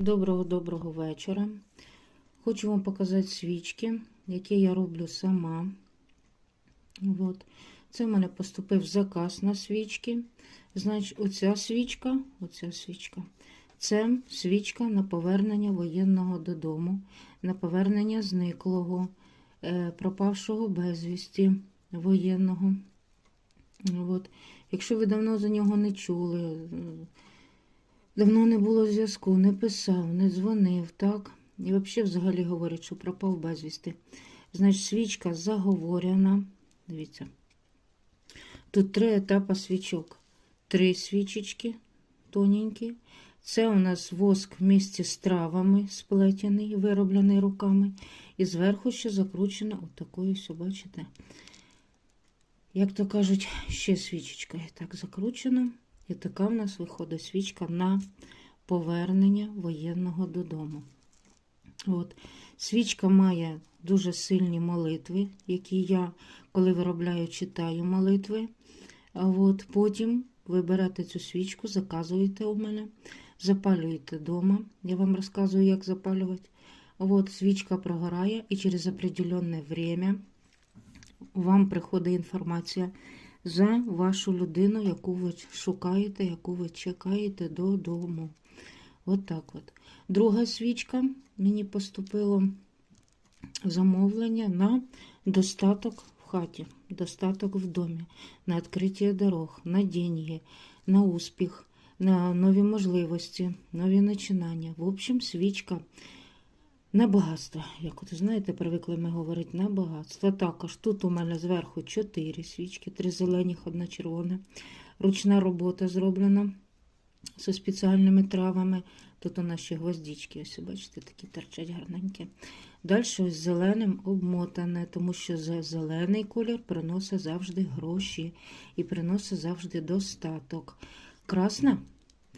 Доброго-доброго вечора. Хочу вам показати свічки, які я роблю сама. От. Це в мене поступив заказ на свічки. Значить, оця свічка, оця свічка, це свічка на повернення воєнного додому, на повернення зниклого, е, пропавшого безвісті воєнного. От. Якщо ви давно за нього не чули, давно не було зв'язку, не писав, не дзвонив, так? І взагалі, взагалі говорять, що пропав безвісти. Значить, свічка заговорена. Дивіться. Тут три етапи свічок. Три свічечки тоненькі. Це у нас воск в місті з травами сплетений, вироблений руками. І зверху ще закручено отакою, все, бачите? Як то кажуть, ще свічечка. Так закручено. І така в нас виходить свічка на повернення воєнного додому. От. Свічка має дуже сильні молитви, які я, коли виробляю, читаю молитви. От Потім ви берете цю свічку, заказуєте у мене, запалюєте вдома. Я вам розказую, як запалювати. От Свічка прогорає, і через определенне время вам приходить інформація за вашу людину, яку ви шукаєте, яку ви чекаєте додому. От от. Друга свічка мені поступило замовлення на достаток в хаті, достаток в домі, на відкриття дорог, на деньги, на успіх, на нові можливості, нові починання. В общем, свічка на багатство. Як от знаєте, привикли ми говорити на багатство. Також тут у мене зверху 4 свічки, три зелених, одна червона. Ручна робота зроблена зі спеціальними травами. Тут у нас ще гвоздички, ось, бачите, такі торчать гарненькі. Далі ось зеленим обмотане, тому що зелений колір приносить завжди гроші і приносить завжди достаток. Красна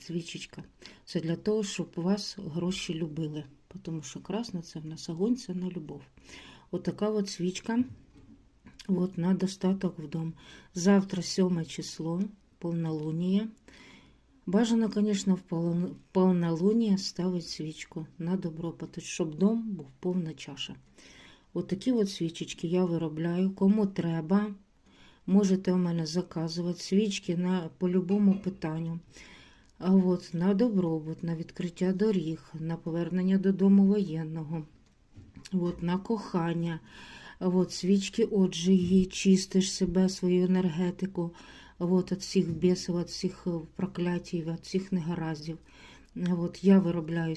свічечка це для того, щоб вас гроші любили. Тому що красна це в нас огонь, це на любов. Отака от свічка от, на достаток в дом. Завтра 7 число, полнолуние. Бажано, звісно, в полнолуние ставити свічку на добробут, щоб дом був повна чаша. Отакі от, от свічечки я виробляю. Кому треба, можете у мене заказувати свічки на, по любому питанню. От на добробут, на відкриття доріг, на повернення додому воєнного, от, на кохання, от, свічки отжиги, чистиш себе, свою енергетику от, від всіх бісів, від всіх проклятій, від всіх негараздів. От, я виробляю